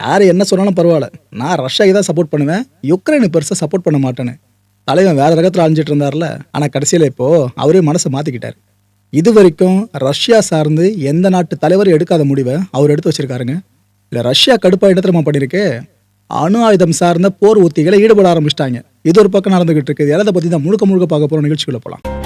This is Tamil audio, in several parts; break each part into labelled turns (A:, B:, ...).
A: யார் என்ன சொன்னாலும் பரவாயில்ல. நான் ரஷ்யாக்கு தான் சப்போர்ட் பண்ணுவேன். யுக்ரைனுக்கு பெருசாக சப்போர்ட் பண்ண மாட்டேன்னு. தலைவன் வேற ரகத்தில் அழிஞ்சிட்டு இருந்தார்ல. ஆனால் கடைசியில் இப்போது அவரே மனசை மாற்றிக்கிட்டார் இது வரைக்கும் ரஷ்யா சார்ந்து எந்த நாட்டு தலைவரும் எடுக்காத முடிவை அவர் எடுத்து வச்சிருக்காருங்க. இல்லை ரஷ்யா கடுப்பாக இடத்துல பண்ணியிருக்கு அணு ஆயுதம் சார்ந்த போர் உத்திகளை ஈடுபட ஆரம்பிச்சிட்டாங்க. இது ஒரு பக்கம் நடந்துகிட்டு இருக்குது. எதை பற்றி தான் முழுக்க முழுக்க பார்க்க போகிற நிகழ்ச்சிகளை போகலாம்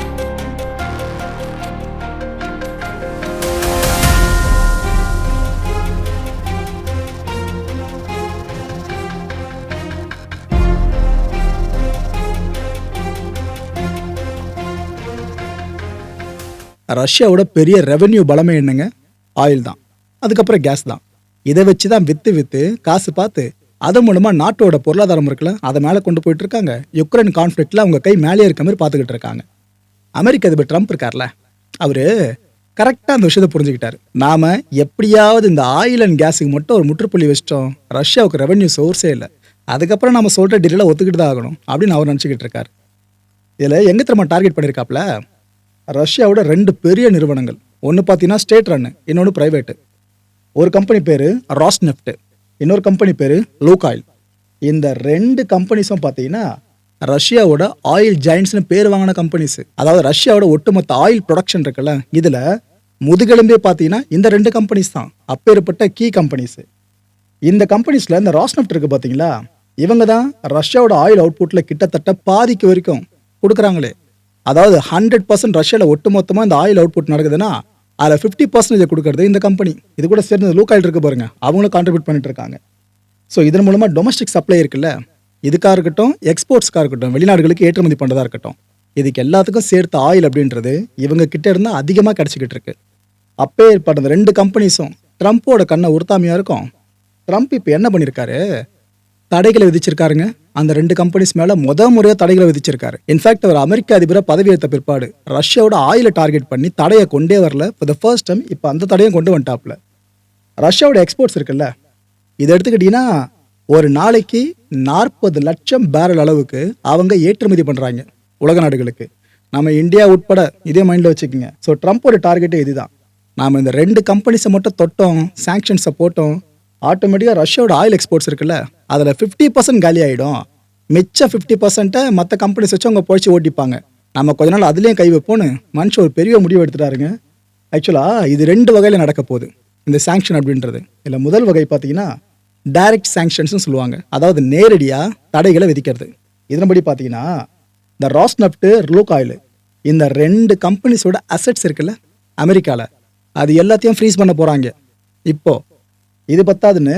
A: ரஷ்யாவோட பெரிய ரெவென்யூ பலமே என்னங்க? ஆயில் தான். அதுக்கப்புறம் கேஸ் தான். இதை வச்சு தான் விற்று விற்று காசு பார்த்து அது மூலமா நாட்டோட பொருளாதாரம் இருக்குல்ல அதை மேலே கொண்டு போயிட்டு இருக்காங்க. யுக்ரைன் கான்ஃப்ளிக்ட்ல அவங்க கை மேலே இருக்க மாதிரி பார்த்துக்கிட்டு இருக்காங்க. அமெரிக்க அதிபர் ட்ரம்ப் இருக்கார்ல அவரு கரெக்டாக அந்த விஷயத்தை புரிஞ்சுக்கிட்டாரு. நாம எப்படியாவது இந்த ஆயில் அண்ட் கேஸுக்கு மட்டும் ஒரு முற்றுப்புள்ளி வச்சிட்டோம். ரஷ்யாவுக்கு ரெவென்யூ சோர்ஸே இல்லை. அதுக்கப்புறம் நம்ம சொல்கிற டீலில் ஒத்துக்கிட்டு தான் ஆகணும் அப்படின்னு அவர் நினச்சிக்கிட்டு இருக்கார். இதில் எங்கே திரும்ப டார்கெட் பண்ணியிருக்காப்ல ரஷ்யாவோட ரெண்டு பெரிய நிறுவனங்கள். ஒன்று பார்த்தீங்கன்னா ஸ்டேட் ரன்னு இன்னொன்று ப்ரைவேட்டு ஒரு கம்பெனி பேர் ராஸ்நெஃப்ட் இன்னொரு கம்பெனி பேர் லூகாயில் இந்த ரெண்டு கம்பெனிஸும் பார்த்தீங்கன்னா ரஷ்யாவோட ஆயில் ஜாயின்ஸ்னு பேர் வாங்கின கம்பெனிஸ் அதாவது ரஷ்யாவோட ஒட்டுமொத்த ஆயில் ப்ரொடக்ஷன் இருக்குல்ல இதில் முதுகெலும்பே பார்த்தீங்கன்னா இந்த ரெண்டு கம்பெனிஸ் தான். அப்பேற்பட்ட கீ கம்பெனிஸ் இந்த கம்பெனிஸில் இந்த ராஸ்னப்ட் இருக்குது பார்த்தீங்களா இவங்க தான் ரஷ்யாவோட ஆயில் அவுட்புட்டில் கிட்டத்தட்ட பாதிக்கு வரைக்கும் கொடுக்குறாங்களே. அதாவது ஹண்ட்ரட் பர்சன்ட் ரஷ்யாவில் ஒட்டுமொத்தமாக இந்த ஆயில் அவுட்புட் நடக்குதுன்னா அதில் ஃபிஃப்டி பர்சன்டேஜ் கொடுக்கறது இந்த கம்பெனி இது கூட சேர்ந்து லூக் ஆயில் இருக்கு பாருங்க. அவங்களும் கான்ட்ரிபியூட் பண்ணிட்டு இருக்காங்க. ஸோ இதன் மூலமாக டொமஸ்டிக் சப்ளை இருக்குல்ல இதுக்காக இருக்கட்டும் எக்ஸ்போர்ட்ஸ்க்காக இருக்கட்டும் வெளிநாடுகளுக்கு ஏற்றுமதி பண்ணுறதா இருக்கட்டும் இதுக்கு எல்லாத்துக்கும் சேர்த்து ஆயில் அப்படின்றது இவங்க கிட்ட இருந்து அதிகமாக கிடச்சிக்கிட்டு இருக்கு. அப்பே ஏற்பட்ட அந்த ரெண்டு கம்பெனிஸும் ட்ரம்ப்போட கண்ணை உறுத்தாமையாக இருக்கும். ட்ரம்ப் இப்போ என்ன பண்ணியிருக்காரு தடைகளை விதிச்சிருக்காருங்க. அந்த ரெண்டு கம்பெனிஸ் மேல முத முறையாக தடைகளை விதிச்சிருக்காரு. இன்ஃபேக்ட் அவர் அமெரிக்க அதிபரை பதவியேற்ற பிற்பாடு ரஷ்யாவோட ஆயிலை டார்கெட் பண்ணி தடையை கொண்டே வரல. இப்போ த ஃபர்ஸ்ட் டைம் இப்போ அந்த தடையும் கொண்டு வந்துட்டாப்ல ரஷ்யாவோட எக்ஸ்போர்ட்ஸ் இருக்குல்ல. இதை எடுத்துக்கிட்டீங்கன்னா ஒரு நாளைக்கு நாற்பது லட்சம் பேரல் அளவுக்கு அவங்க ஏற்றுமதி பண்ணுறாங்க உலக நாடுகளுக்கு. நம்ம இந்தியா உட்பட இதே மைண்டில் வச்சுக்கோங்க. ஸோ ட்ரம்ப்போட டார்கெட்டே இதுதான். நாம் இந்த ரெண்டு கம்பெனிஸை மட்டும் தொட்டோம் சாங்ஷன்ஸை போட்டோம் ஆட்டோமேட்டிக்காக ரஷ்யாவோட ஆயில் எக்ஸ்போர்ட்ஸ் இருக்குல்ல. அதில் ஃபிஃப்டி பர்சன்ட் காலி ஆகிடும் மிச்ச ஃபிஃப்டி பர்சன்ட்டை மற்ற கம்பெனிஸ் வச்சு அவங்க பொழைச்சி ஓட்டிப்பாங்க. நம்ம கொஞ்ச நாள் அதுலேயும் கை வைப்போன்னு மனுஷன் ஒரு பெரிய முடிவு எடுத்துட்டாருங்க. ஆக்சுவலாக இது ரெண்டு வகையில் நடக்க போகுது. இந்த சாங்ஷன் அப்படின்றது. இல்லை முதல் வகை பார்த்தீங்கன்னா டைரக்ட் சாங்ஷன்ஸ்னு சொல்லுவாங்க. அதாவது நேரடியாக தடைகளை விதிக்கிறது. இதன்படி பார்த்தீங்கன்னா இந்த ராஸ்னப்ட்டு ரிலோக் ஆயில் இந்த ரெண்டு கம்பெனிஸோட அசெட்ஸ் இருக்குல்ல அமெரிக்காவில் அது எல்லாத்தையும் ஃப்ரீஸ் பண்ண போகிறாங்க இப்போது இது பத்தாதுன்னு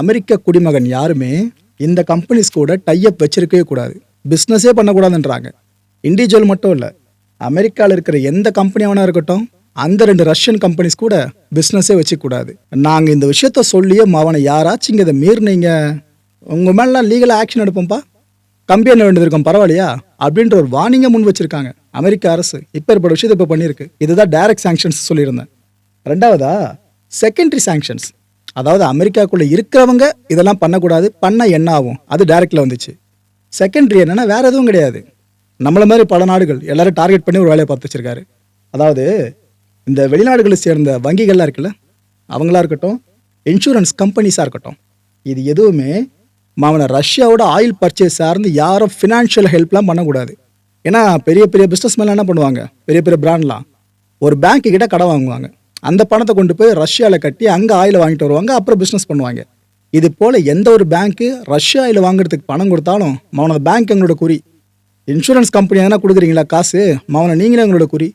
A: அமெரிக்க குடிமகன் யாருமே இந்த கம்பெனிஸ் கூட டையப் வச்சிருக்கவே கூடாது. பிஸ்னஸே பண்ணக்கூடாதுன்றாங்க. இண்டிவிஜுவல் மட்டும் இல்லை. அமெரிக்காவில் இருக்கிற எந்த கம்பெனியாவனா இருக்கட்டும் அந்த ரெண்டு ரஷ்யன் கம்பெனிஸ் கூட பிஸ்னஸே வச்சுக்கூடாது நாங்கள் இந்த விஷயத்த சொல்லியே அவனை யாராச்சும் இங்கே இதை மீறினீங்க உங்கள் மேலாம் லீகலாக ஆக்ஷன் எடுப்போம்ப்பா. கம்பி என்ன வேண்டியது பரவாயில்லையா? அப்படின்ற ஒரு வார்னிங்கை முன் வச்சிருக்காங்க. அமெரிக்க அரசு இப்போ ஏற்பட்ட விஷயத்தை இப்போ பண்ணியிருக்கு. இதுதான் டைரக்ட் சாங்ஷன்ஸ் சொல்லியிருந்தேன். ரெண்டாவதா? செகண்டரி சாங்ஷன்ஸ் அதாவது அமெரிக்காக்குள்ளே இருக்கிறவங்க இதெல்லாம் பண்ணக்கூடாது பண்ண என்ன ஆகும் அது டைரக்டில் வந்துச்சு. செகண்ட்ரி என்னன்னா வேறு எதுவும் கிடையாது. நம்மள மாதிரி பல நாடுகள் எல்லோரும் டார்கெட் பண்ணி ஒரு வேலையை பார்த்து வச்சுருக்காரு. அதாவது இந்த வெளிநாடுகளை சேர்ந்த வங்கிகள்லாம் இருக்குல்ல அவங்களா இருக்கட்டும் இன்சூரன்ஸ் கம்பெனிஸாக இருக்கட்டும் இது எதுவுமே மாவன ரஷ்யாவோட ஆயில் பர்ச்சேஸ் சார்ந்து யாரும் ஃபினான்ஷியல் ஹெல்ப்லாம் பண்ணக்கூடாது. ஏன்னா பெரிய பெரிய பிஸ்னஸ் மேலாம் என்ன பண்ணுவாங்க? பெரிய பெரிய பிராண்ட்லாம் ஒரு பேங்க்கு கிட்ட கடன் வாங்குவாங்க. அந்த பணத்தை கொண்டு போய் ரஷ்யாவில் கட்டி அங்கே ஆயில் வாங்கிட்டு வருவாங்க அப்புறம் பிஸ்னஸ் பண்ணுவாங்க. இது போல் எந்த ஒரு பேங்க்கு ரஷ்யா ஆயில் வாங்குறதுக்கு பணம் கொடுத்தாலும் மௌன பேங்க் எங்களோட குறி. இன்சூரன்ஸ் கம்பெனி எதனா கொடுக்குறீங்களா காசு? மௌன நீங்களே எங்களோட குறி.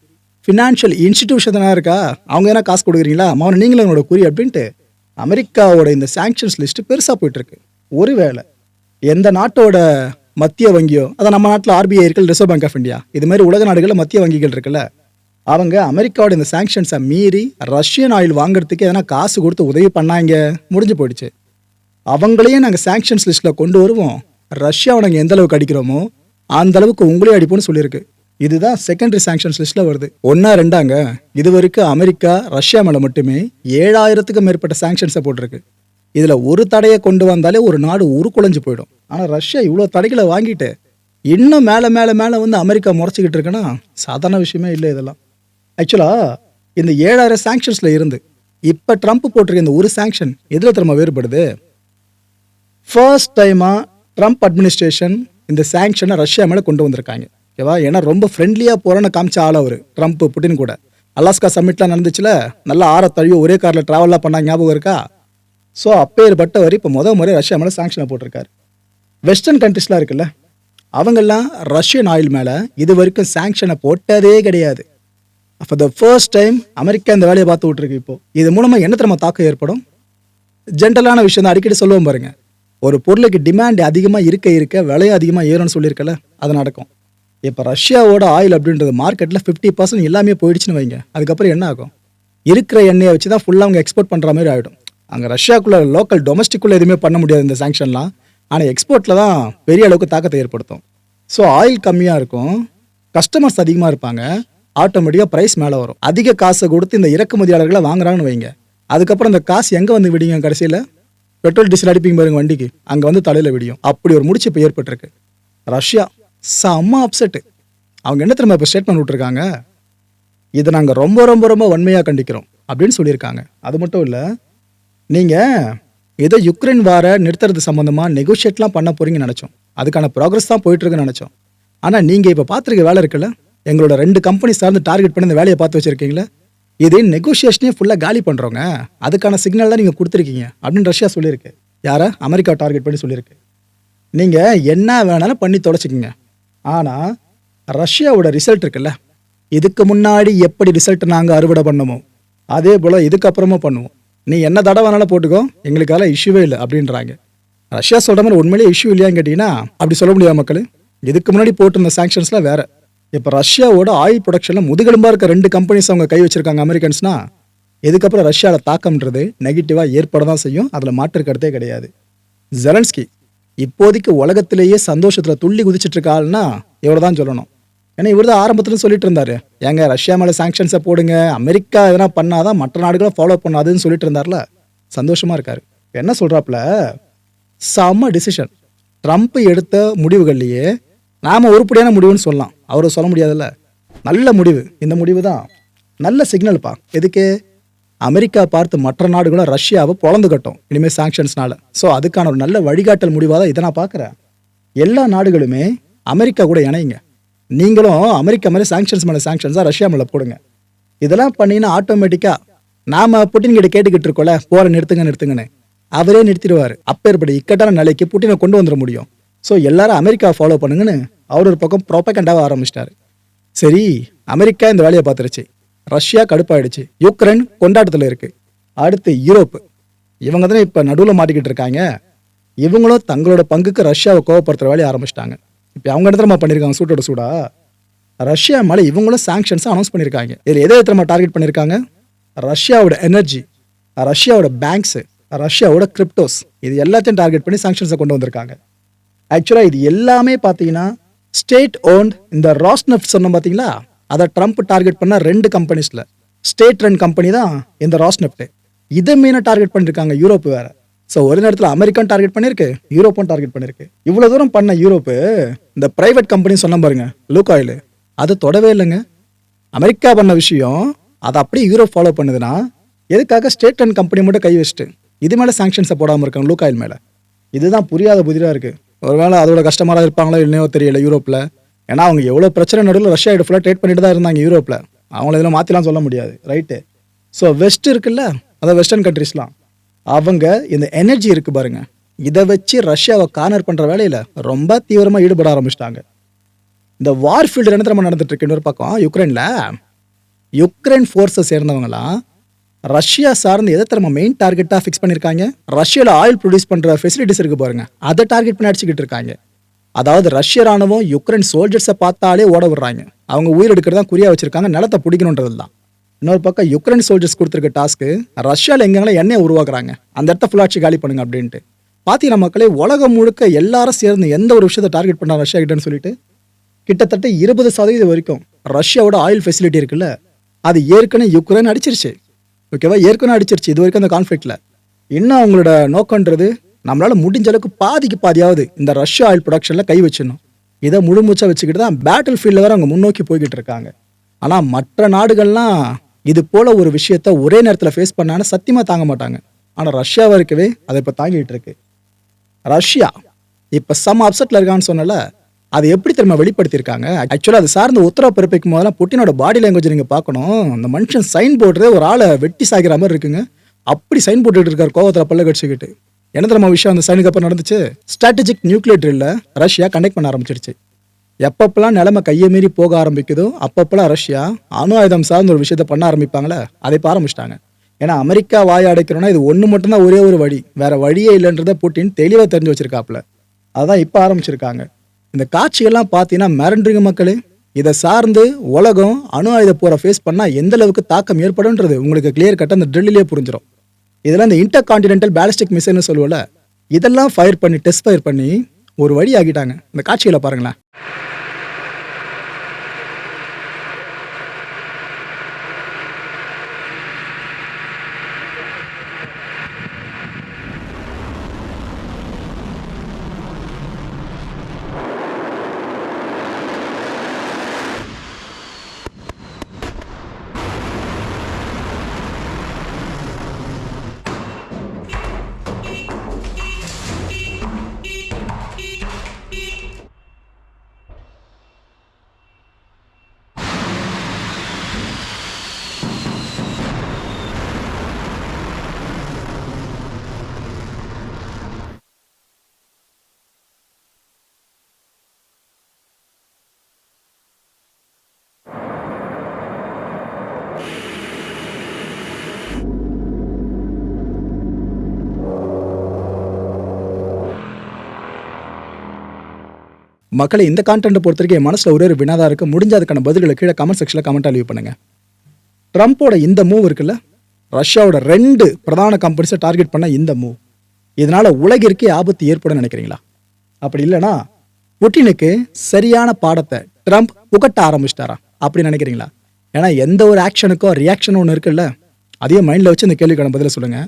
A: ஃபினான்ஷியல் இன்ஸ்டிடியூஷன் எதனா இருக்கா? அவங்க எதனா காசு கொடுக்குறீங்களா? மௌன நீங்களே எங்களோட குறி அப்படின்ட்டு அமெரிக்காவோட இந்த சாங்ஷன்ஸ் லிஸ்ட்டு பெருசாக போயிட்டுருக்கு. ஒருவேளை எந்த நாட்டோட மத்திய வங்கியோ அதை நம்ம நாட்டில் ஆர்பிஐ இருக்குது ரிசர்வ் பேங்க் ஆஃப் இந்தியா இது மாதிரி உலக நாடுகளில் மத்திய வங்கிகள் இருக்குல்ல அவங்க அமெரிக்காவோட இந்த சாங்ஷன்ஸை மீறி ரஷ்யன் ஆயில் வாங்குறதுக்கு எதனா காசு கொடுத்து உதவி பண்ணாங்க. முடிஞ்சு போயிடுச்சு. அவங்களையும் நாங்கள் சாங்ஷன்ஸ் லிஸ்ட்டில் கொண்டு வருவோம். ரஷ்யாவை நாங்கள் எந்த அளவுக்கு அடிக்கிறோமோ அந்த அளவுக்கு உங்களே அடிப்போம்னு சொல்லியிருக்கு. இதுதான் செகண்டரி சாங்ஷன்ஸ் லிஸ்ட்டில் வருது. ஒன்றா ரெண்டாங்க இது வரைக்கும் அமெரிக்கா ரஷ்யா மேலே மட்டுமே ஏழாயிரத்துக்கும் மேற்பட்ட சாங்ஷன்ஸை போட்டிருக்கு. இதில் ஒரு தடையை கொண்டு வந்தாலே ஒரு நாடு உருக்குலைஞ்சு போயிடும். ஆனால் ரஷ்யா இவ்வளோ தடைகளை வாங்கிட்டு இன்னும் மேலே மேலே மேலே வந்து அமெரிக்கா முறைச்சிக்கிட்டு இருக்குன்னா சாதாரண விஷயமே இல்லை இதெல்லாம். ஆக்சுவலாக இந்த ஏழாயிரம் சாங்ஷன்ஸில் இருந்து இப்போ ட்ரம்ப் போட்டிருக்க இந்த ஒரு சாங்ஷன் எதில் திரும்ப வேறுபடுது? ஃபர்ஸ்ட் டைமாக ட்ரம்ப் அட்மினிஸ்ட்ரேஷன் இந்த சாங்ஷனை ரஷ்யா மேலே கொண்டு வந்திருக்காங்க. ஓகேவா? ஏன்னா ரொம்ப ஃப்ரெண்ட்லியாக போகிறேன்னு காமிச்ச ஆள் அவர் ட்ரம்ப் புட்டின் கூட. அலாஸ்கா சம்மிட்லாம் நடந்துச்சுல நல்லா ஆற தழுவி ஒரே காரில் ட்ராவல்லாம் பண்ணாங்க ஞாபகம் இருக்கா? ஸோ அப்பேற்பட்டவர் இப்போ முதல் முறை ரஷ்யா மேலே சாங்ஷனை போட்டிருக்காரு. வெஸ்டர்ன் கண்ட்ரிஸ்லாம் இருக்குல்ல அவங்கெல்லாம் ரஷ்யன் ஆயில் மேலே இது வரைக்கும் சாங்ஷனை போட்டதே கிடையாது. அப்போ த ஃபர்ஸ்ட் டைம் அமெரிக்கா இந்த வேலையை பார்த்து விட்ருக்கு இப்போ. இது மூலமாக என்ன தரமாக தாக்கம் ஏற்படும்? ஜென்ரலான விஷயம் தான் அடிக்கடி சொல்லுவோம் பாருங்கள் ஒரு பொருளுக்கு டிமாண்ட் அதிகமாக இருக்க இருக்க விலையும் அதிகமாக ஏறும்னு சொல்லியிருக்கல அது நடக்கும். இப்போ ரஷ்யாவோட ஆயில் அப்படின்றது மார்க்கெட்டில் ஃபிஃப்டி பர்சன்ட் எல்லாமே போயிடுச்சுன்னு வைங்க. அதுக்கப்புறம் என்ன ஆகும்? இருக்கிற எண்ணெயை வச்சு தான் ஃபுல்லாக அவங்க எக்ஸ்போர்ட் பண்ணுற மாதிரி ஆகிடும் அங்கே ரஷ்யாக்குள்ளே லோக்கல் டொமஸ்டிக்குள்ளே எதுவுமே பண்ண முடியாது இந்த சாங்ஷன்லாம் ஆனால் எக்ஸ்போர்ட்டில் தான் பெரிய அளவுக்கு தாக்கத்தை ஏற்படுத்தும். ஸோ ஆயில் கம்மியாக இருக்கும். கஸ்டமர்ஸ் அதிகமாக இருப்பாங்க. ஆட்டோமேட்டிக்காக ப்ரைஸ் மேலே வரும். அதிக காசை கொடுத்து இந்த இறக்குமதியாளர்களை வாங்குறாங்கன்னு வைங்க. அதுக்கப்புறம் இந்த காசு எங்கே வந்து விடிங்க கடைசியில்? பெட்ரோல் டீசல் அடிப்பீங்க பாருங்க வண்டிக்கு. அங்கே வந்து தலையில் விடியும். அப்படி ஒரு முடிச்சு இப்போ ஏற்பட்டிருக்கு. ரஷ்யா செம்ம அப்செட்டு அவங்க என்ன திரும்ப இப்போ ஸ்டேட்மெண்ட் விட்டுருக்காங்க? இதை நாங்கள் ரொம்ப ரொம்ப ரொம்ப வன்மையாக கண்டிக்கிறோம் அப்படின்னு சொல்லியிருக்காங்க. அது மட்டும் இல்லை நீங்கள் ஏதோ யுக்ரைன் வார நிறுத்துறது சம்மந்தமாக நெகோஷியேட்லாம் பண்ண போகிறீங்கன்னு நினச்சோம். அதுக்கான ப்ராக்ரஸ் தான் போயிட்டுருக்குன்னு நினச்சோம். ஆனால் நீங்கள் இப்போ பார்த்துருக்க வேலை இருக்குல்ல? எங்களோட ரெண்டு கம்பெனி சார்ந்து டார்கெட் பண்ணி இந்த வேலையை பார்த்து வச்சிருக்கீங்களே? இது நெகோசியேஷனே ஃபுல்லாக காலி பண்ணுறோங்க அதுக்கான சிக்னல் தான் நீங்கள் கொடுத்துருக்கீங்க அப்படின்னு ரஷ்யா சொல்லியிருக்கு. யாரை? அமெரிக்கா டார்கெட் பண்ணி சொல்லியிருக்கு. நீங்கள் என்ன வேணாலும் பண்ணி தொலைச்சிக்கிங்க. ஆனால் ரஷ்யாவோட ரிசல்ட் இருக்குல்ல இதுக்கு முன்னாடி எப்படி ரிசல்ட் நாங்கள் அறுவடை பண்ணமோ அதே போல் இதுக்கப்புறமும் பண்ணுவோம். நீ என்ன தடவை வேணாலும் போட்டுக்கோ எங்களுக்கால இஷ்யூவே இல்லை அப்படின்றாங்க. ரஷ்யா சொல்கிற மாதிரி உண்மையிலேயே இஷ்யூ இல்லையான்னு கேட்டிங்கன்னா அப்படி சொல்ல முடியாது மக்கள்? இதுக்கு முன்னாடி போட்டிருந்த சாங்ஷன்ஸ்லாம் வேறு. இப்போ ரஷ்யாவோட ஆயில் ப்ரொடக்ஷனில் முதுகெலும்பாக இருக்க ரெண்டு கம்பெனிஸ் அவங்க கை வச்சிருக்காங்க அமெரிக்கன்ஸ்னா. இதுக்கப்புறம் ரஷ்யாவில் தாக்கம்ன்றது நெகட்டிவாக ஏற்பட தான் செய்யும். அதில் மாற்று கருத்தே கிடையாது. ஜெலன்ஸ்கி இப்போதைக்கு உலகத்திலேயே சந்தோஷத்தில் துள்ளி குதிச்சிட்டு இருக்க ஆள்னா இவர் தான் சொல்லணும். ஏன்னா இவர் தான் ஆரம்பத்தில் சொல்லிட்டு இருந்தாரு ஏங்க ரஷ்யா மேலே சாங்ஷன்ஸை போடுங்க அமெரிக்கா எதனா பண்ணாதான் மற்ற நாடுகளும் ஃபாலோ பண்ணாதுன்னு சொல்லிட்டு இருந்தார்ல சந்தோஷமாக இருக்காரு. என்ன சொல்கிறாப்புல செம்ம டிசிஷன் ட்ரம்ப் எடுத்த முடிவுகள்லேயே நாம் உருப்படியான முடிவுன்னு சொல்லலாம். அவரை சொல்ல முடியாதுல்ல? நல்ல முடிவு. இந்த முடிவு தான். நல்ல சிக்னல்ப்பா எதுக்கு? அமெரிக்கா பார்த்து மற்ற நாடுகளும் ரஷ்யாவை பொழந்து கட்டும். இனிமேல் சாங்ஷன்ஸ்னால ஸோ அதுக்கான ஒரு நல்ல வழிகாட்டல் முடிவாக தான் இதை நான் பார்க்குறேன். எல்லா நாடுகளுமே அமெரிக்கா கூட இணையுங்க நீங்களும் அமெரிக்கா மேலே சாங்ஷன்ஸ் மேலே சாங்ஷன்ஸாக ரஷ்யா மேலே போடுங்க. இதெல்லாம் பண்ணினா ஆட்டோமேட்டிக்காக நாம் புட்டின் கிட்ட கேட்டுக்கிட்டு இருக்கோம்ல போகிற நிறுத்துங்க நிறுத்துங்கன்னு. அவரே நிறுத்திடுவார். அப்பேற்பட்ட இக்கட்டான நிலைக்கு புட்டினை கொண்டு வந்துட முடியும். ஸோ எல்லாரும் அமெரிக்கா ஃபாலோ பண்ணுங்கன்னு அவர் ஒரு பக்கம் ப்ரொபகண்டாக ஆரம்பிச்சிட்டாரு. சரி அமெரிக்கா இந்த வேலையை பார்த்துருச்சு. ரஷ்யா கடுப்பாயிடுச்சு. யுக்ரைன் கொண்டாட்டத்தில் இருக்குது அடுத்து யூரோப் இவங்க தானே இப்போ நடுவில் மாட்டிக்கிட்டு இருக்காங்க. இவங்களும் தங்களோட பங்குக்கு ரஷ்யாவை கோவப்படுத்துகிற வேலையை ஆரம்பிச்சிட்டாங்க. இப்போ அவங்க இடத்துல பண்ணியிருக்காங்க சூட்டோட சூடா? ரஷ்யா மேலே இவங்களும் சாங்ஷன்ஸை அனௌன்ஸ் பண்ணியிருக்காங்க இதில் எதை எத்தனை டார்கெட் பண்ணியிருக்காங்க ரஷ்யாவோட எனர்ஜி ரஷ்யாவோட பேங்க்ஸு ரஷ்யாவோட கிரிப்டோஸ் இது எல்லாத்தையும் டார்கெட் பண்ணி சாங்ஷன்ஸை கொண்டு வந்திருக்காங்க. ஆக்சுவலாக இது எல்லாமே பார்த்தீங்கன்னா ஸ்டேட் ஓன்ட் இந்த ராஸ்னெஃப்ட் சொன்னோம் பார்த்தீங்களா? அதை ட்ரம்ப் டார்கெட் பண்ண ரெண்டு கம்பெனிஸில் ஸ்டேட் ரன் கம்பெனி தான் இந்த ராஸ்னெஃப்ட் இதை மீன டார்கெட் பண்ணியிருக்காங்க யூரோப் வேற. ஸோ ஒரு நேரத்தில் அமெரிக்கன் டார்கெட் பண்ணியிருக்கு யூரோப்பும் டார்கெட் பண்ணியிருக்கு இவ்வளோ தூரம் பண்ண யூரோப்பு இந்த ப்ரைவேட் கம்பெனி சொன்ன பாருங்க லூக் ஆயில் அது தொடவே இல்லைங்க. அமெரிக்கா பண்ண விஷயம் அதை அப்படியே யூரோப் ஃபாலோ பண்ணுதுன்னா எதுக்காக ஸ்டேட் அண்ட் கம்பெனி மட்டும் கை வச்சுட்டு இது மேலே சாங்ஷன்ஸை போடாமல் இருக்காங்க லூக் ஆயில் மேலே? இதுதான் புரியாத புதிராக இருக்குது ஒருவேளை அதோட கஷ்டமாக இருப்பாங்களோ இல்லையோ தெரியல யூரோப்பில். ஏன்னா அவங்க எவ்வளோ பிரச்சனை நடுவில் ரஷ்யா இடம் ஃபுல்லாக ட்ரேட் பண்ணிட்டு தான் இருந்தாங்க யூரோப்பில். அவங்கள இதெல்லாம் மாற்றிலாம் சொல்ல முடியாது ரைட்டு ஸோ வெஸ்ட் இருக்குல்ல அதாவது வெஸ்டர்ன் கண்ட்ரிஸ்லாம் அவங்க இந்த எனர்ஜி இருக்குது பாருங்கள் இதை வச்சு ரஷ்யாவை கார்னர் பண்ணுற வேலையில் ரொம்ப தீவிரமாக ஈடுபட ஆரம்பிச்சிட்டாங்க. இந்த வார் ஃபீல்டு என்ன நம்ம நடந்துட்டு இருக்கு இன்னொரு பக்கம்? யுக்ரைனில் யுக்ரைன் ஃபோர்ஸை சேர்ந்தவங்களாம் ரஷ்யா சார்ந்து எதை தெரியுமா மெயின் டார்கெட்டாக ஃபிக்ஸ் பண்ணியிருக்காங்க ரஷ்யாவில் ஆயில் ப்ரொடியூஸ் பண்ணுற ஃபெசிலிட்டிஸ் இருக்கு பாருங்க. அதை டார்கெட் பண்ணி அடிச்சுக்கிட்டு இருக்காங்க. அதாவது ரஷ்ய ராணுவம் யுக்ரைன் சோல்ஜர்ஸை பார்த்தாலே ஓட விடுறாங்க. அவங்க உயிர் எடுக்கிறது தான் குறியாக வச்சிருக்காங்க நிலத்தை பிடிக்கணுன்றது தான். இன்னொரு பக்கம் யுக்ரைன் சோல்ஜர்ஸ் கொடுத்துருக்க டாஸ்க்கு ரஷ்யாவில் எங்கெங்கெல்லாம் எண்ணெயை உருவாக்குறாங்க அந்த இடத்த ஃபுல்லாட்சி காலி பண்ணுங்க அப்படின்ட்டு. பார்த்தீங்கன்னா மக்களே உலகம் முழுக்க எல்லாரும் சேர்ந்து எந்த ஒரு விஷயத்தை டார்கெட் பண்ணா ரஷ்யா கிட்டன்னு சொல்லிட்டு கிட்டத்தட்ட இருபது சதவீதம் வரைக்கும் ரஷ்யாவோட ஆயில் ஃபெசிலிட்டி இருக்குல்ல அது ஏற்கனவே யுக்ரைன் அடிச்சிருச்சு. ஓகேவா ஏற்கனவே அடிச்சிருச்சு. இது வரைக்கும் அந்த கான்ஃப்ளிக்டில் இன்னும் அவங்களோட நோக்கன்றது நம்மளால் முடிஞ்ச அளவுக்கு பாதிக்கு பாதியாவது இந்த ரஷ்யா ஆயில் ப்ரொடக்ஷனில் கை வச்சிடணும். இதை முழுமூச்சாக வச்சுக்கிட்டு தான் பேட்டில் ஃபீல்டில் வேறு அவங்க முன்னோக்கி போய்கிட்டு இருக்காங்க. ஆனால் மற்ற நாடுகள்லாம் இது போல் ஒரு விஷயத்த ஒரே நேரத்தில் ஃபேஸ் பண்ணான்னு சத்தியமாக தாங்க மாட்டாங்க. ஆனால் ரஷ்யாவை இருக்கவே அதை இப்போ தாங்கிட்டு இருக்கு. ரஷ்யா இப்போ சம் அப்செட்டில் இருக்கான்னு சொன்னல அது எப்படி திரும்ப வெளிப்படுத்தியிருக்காங்க? ஆக்சுவலாக அது சார்ந்த உத்தரவு பிறப்பிக்கும் போதெல்லாம் புட்டினோட பாடி லாங்குவேஜ் நீங்கள் பார்க்கணும். அந்த மனுஷன் சைன் போடுறதே ஒரு ஆளை வெட்டி சாகிற மாதிரி இருக்குங்க. அப்படி சைன் போட்டுட்டு இருக்கார் கோவத்தில் பல்ல கடிச்சுக்கிட்டு. என்ன தெரியுமா விஷயம்? அந்த சைனுக்கு அப்புறம் நடந்துச்சு. ஸ்ட்ராட்டஜிக் நியூக்ளியர் ட்ரில்ல ரஷ்யா கண்டக்ட் பண்ண ஆரம்பிச்சிருச்சு. எப்பப்பெல்லாம் நிலைமை கையை மீறி போக ஆரம்பிக்குதோ அப்பப்பெல்லாம் ரஷ்யா அணு ஆயுதம் சார்ந்த ஒரு விஷயத்த பண்ண ஆரம்பிப்பாங்களே அதை இப்போ ஆரம்பிச்சிட்டாங்க ஏன்னா அமெரிக்கா வாய் அடைக்கிறோன்னா இது ஒன்று மட்டும்தான் ஒரே ஒரு வழி. வேற வழியே இல்லைன்றத புட்டின் தெளிவாக தெரிஞ்சு வச்சிருக்காப்புல. அதான் இப்போ ஆரம்பிச்சிருக்காங்க. இந்த காட்சியெல்லாம் பார்த்தீங்கன்னா மிரண்டுங்க மக்களே. இதை சார்ந்து உலகம் அணு ஆயுத போரை ஃபேஸ் பண்ணால் எந்த அளவுக்கு தாக்கம் ஏற்படும்ன்றது உங்களுக்கு கிளியர் கட்டாக அந்த ட்ரில்லிலே புரிஞ்சிடும் இதெல்லாம் இந்த இன்டர் கான்டினென்டல் பேலிஸ்டிக் மிசைல்னு சொல்லுவோம்ல இதெல்லாம் ஃபயர் பண்ணி டெஸ்ட் ஃபயர் பண்ணி ஒரு வழி ஆகிட்டாங்க இந்த காட்சிகளை பாருங்களேன். மக்களை இந்த கான்டென்ட் பொறுத்த வரைக்கும் என் மனசில் ஒரே ஒரு வினாதாக இருக்குது முடிஞ்ச அதுக்கான பதில்களை கீழே கமெண்ட் செக்ஷனில் கமெண்ட் லீவ் பண்ணுங்கள் ட்ரம்ப்போட இந்த மூவ் இருக்குல்ல ரஷ்யாவோட ரெண்டு பிரதான கம்பெனிஸை டார்கெட் பண்ண இந்த மூவ் இதனால் உலகிற்கே ஆபத்து ஏற்படும் நினைக்கிறீங்களா? அப்படி இல்லைன்னா புட்டினுக்கு சரியான பாடத்தை ட்ரம்ப் புகட்ட ஆரம்பிச்சிட்டாரா? அப்படி நினைக்கிறீங்களா? ஏன்னா எந்த ஒரு ஆக்ஷனுக்கோ ரியாக்ஷன் ஒன்று இருக்குல்ல அதையும் மைண்டில் வச்சு இந்த கேள்விக்கான பதில சொல்லுங்கள்